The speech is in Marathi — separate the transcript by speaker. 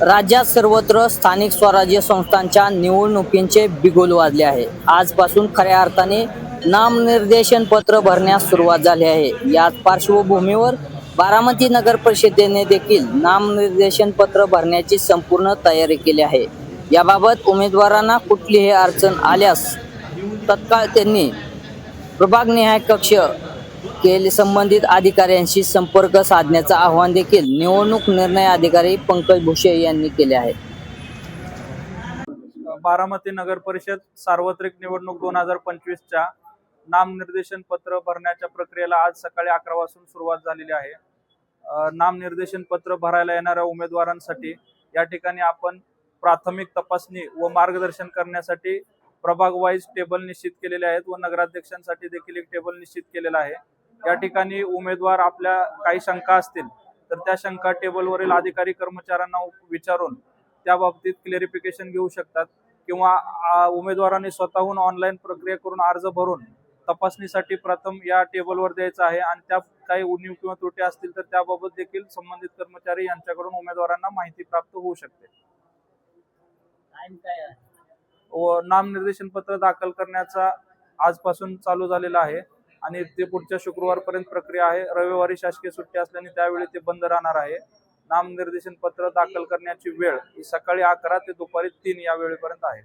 Speaker 1: राज्यात सर्वत्र स्थानिक स्वराज्य संस्थांच्या निवडणुकींचे बिगुल वाजले आहे. आजपासून खऱ्या अर्थाने नामनिर्देशन पत्र भरण्यास सुरुवात झाली आहे. याच पार्श्वभूमीवर बारामती नगर परिषदेने देखील नामनिर्देशन पत्र भरण्याची संपूर्ण तयारी केली आहे. याबाबत उमेदवारांना कुठलीही अडचण आल्यास तत्काळ त्यांनी प्रभागनिहाय कक्ष केले संबंधित अधिकाऱ्यांशी संपर्क साधण्याचं आवाहन देखील निवडणूक निर्णय अधिकारी पंकज भुसे यांनी केले आहे.
Speaker 2: बारामती नगर परिषद सार्वत्रिक निवडणूक दोन हजार पंचवीसच्या नामनिर्देशन पत्र भरण्याच्या प्रक्रियेला आज सकाळी अकरा वाजून सुरुवात झालेली आहे. नामनिर्देशन पत्र भरायला येणाऱ्या उमेदवारांसाठी या ठिकाणी आपण प्राथमिक तपासणी व मार्गदर्शन करण्यासाठी प्रभाग वाईज टेबल निश्चित केलेले आहेत व नगराध्यक्षांसाठी देखील एक टेबल निश्चित केलेला आहे. या ठिकाणी उमेदवार आपल्या काही शंका असतील तर त्या शंका टेबलवरील अधिकारी कर्मचाऱ्यांना विचारून त्या बाबतीत क्लेरिफिकेशन घेऊ शकतात किंवा उमेदवारांनी स्वतःहून ऑनलाईन प्रक्रिया करून अर्ज भरून तपासणीसाठी प्रथम या टेबलवर द्यायचं आहे आणि त्या काही उणीव किंवा त्रुटी असतील तर त्याबाबत देखील संबंधित कर्मचारी यांच्याकडून उमेदवारांना माहिती प्राप्त होऊ शकते. व नामनिर्देशन पत्र दाखल करण्याचा आजपासून चालू झालेला आहे. आणि ते पुढच्या शुक्रवारपर्यंत प्रक्रिया आहे. रविवारी शासकीय सुट्टी असल्याने त्यावेळी ते बंद राहणार आहे. नामनिर्देशन पत्र दाखल करण्याची वेळ ही सकाळी अकरा ते दुपारी तीन या वेळेपर्यंत आहे.